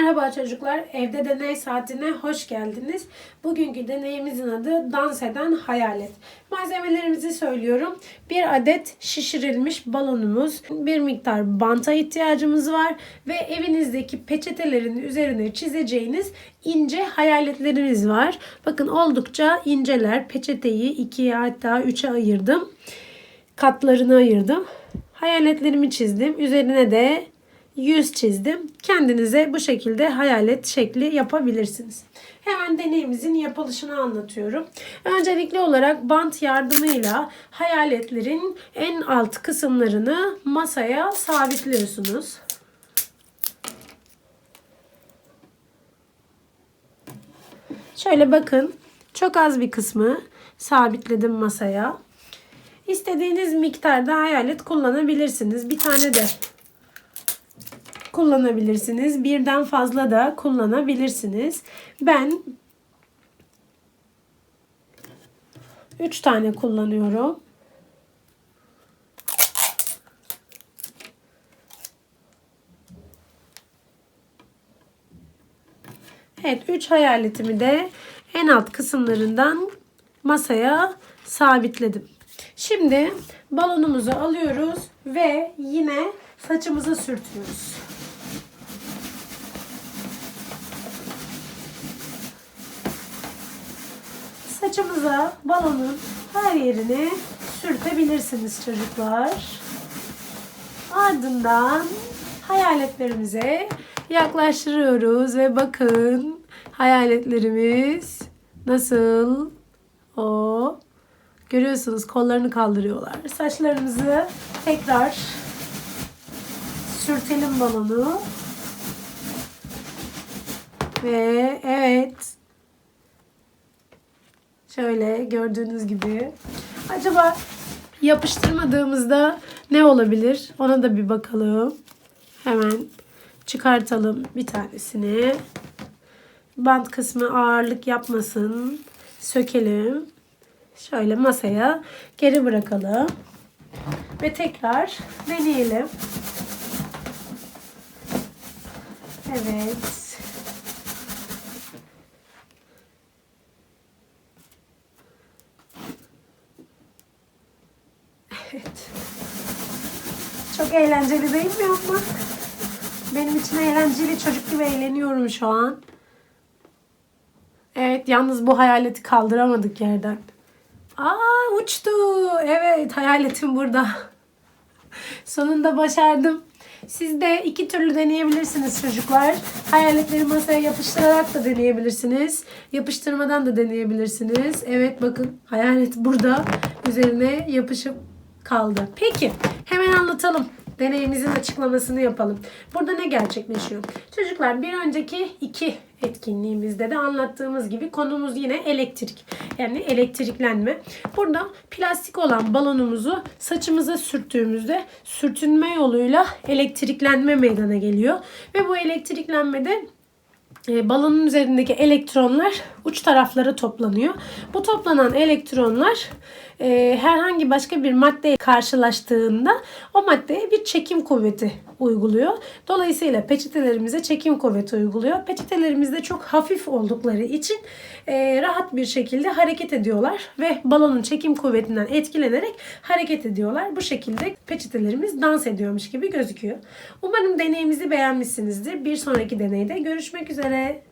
Merhaba çocuklar, evde deney saatine hoş geldiniz. Bugünkü deneyimizin adı dans eden hayalet. Malzemelerimizi söylüyorum. Bir adet şişirilmiş balonumuz, bir miktar banta ihtiyacımız var ve evinizdeki peçetelerin üzerine çizeceğiniz ince hayaletlerimiz var. Bakın oldukça inceler. Peçeteyi ikiye hatta üçe ayırdım. Katlarını ayırdım. Hayaletlerimi çizdim. Üzerine de yüz çizdim. Kendinize bu şekilde hayalet şekli yapabilirsiniz. Hemen deneyimizin yapılışını anlatıyorum. Öncelikli olarak bant yardımıyla hayaletlerin en alt kısımlarını masaya sabitliyorsunuz. Şöyle bakın. Çok az bir kısmı sabitledim masaya. İstediğiniz miktarda hayalet kullanabilirsiniz. Bir tane de kullanabilirsiniz. Birden fazla da kullanabilirsiniz. Ben 3 tane kullanıyorum. Evet 3 hayaletimi de en alt kısımlarından masaya sabitledim. Şimdi balonumuzu alıyoruz ve yine saçımıza sürtüyoruz. Saçımıza balonun her yerine sürtebilirsiniz çocuklar. Ardından hayaletlerimize yaklaştırıyoruz ve bakın hayaletlerimiz nasıl o görüyorsunuz kollarını kaldırıyorlar. Saçlarımızı tekrar sürtelim balonu. Ve evet. Şöyle gördüğünüz gibi. Acaba yapıştırmadığımızda ne olabilir? Ona da bir bakalım. Hemen çıkartalım bir tanesini. Bant kısmı ağırlık yapmasın. Sökelim. Şöyle masaya geri bırakalım. Ve tekrar deneyelim. Evet. Evet. Çok eğlenceli değil mi ama? Benim için eğlenceli çocuk gibi eğleniyorum şu an. Evet yalnız bu hayaleti kaldıramadık yerden. Aa uçtu. Evet hayaletim burada. Sonunda başardım. Siz de iki türlü deneyebilirsiniz çocuklar. Hayaletleri masaya yapıştırarak da deneyebilirsiniz. Yapıştırmadan da deneyebilirsiniz. Evet bakın hayalet burada üzerine yapışıp kaldı. Peki hemen anlatalım. Deneyimizin açıklamasını yapalım. Burada ne gerçekleşiyor? Çocuklar bir önceki iki etkinliğimizde de anlattığımız gibi konumuz yine elektrik. Yani elektriklenme. Burada plastik olan balonumuzu saçımıza sürttüğümüzde sürtünme yoluyla elektriklenme meydana geliyor. Ve bu elektriklenmede balonun üzerindeki elektronlar uç taraflara toplanıyor. Bu toplanan elektronlar e, herhangi başka bir madde karşılaştığında o maddeye bir çekim kuvveti uyguluyor. Dolayısıyla peçetelerimize çekim kuvveti uyguluyor. Peçetelerimiz de çok hafif oldukları için e, rahat bir şekilde hareket ediyorlar ve balonun çekim kuvvetinden etkilenerek hareket ediyorlar. Bu şekilde peçetelerimiz dans ediyormuş gibi gözüküyor. Umarım deneyimizi beğenmişsinizdir. Bir sonraki deneyde görüşmek üzere.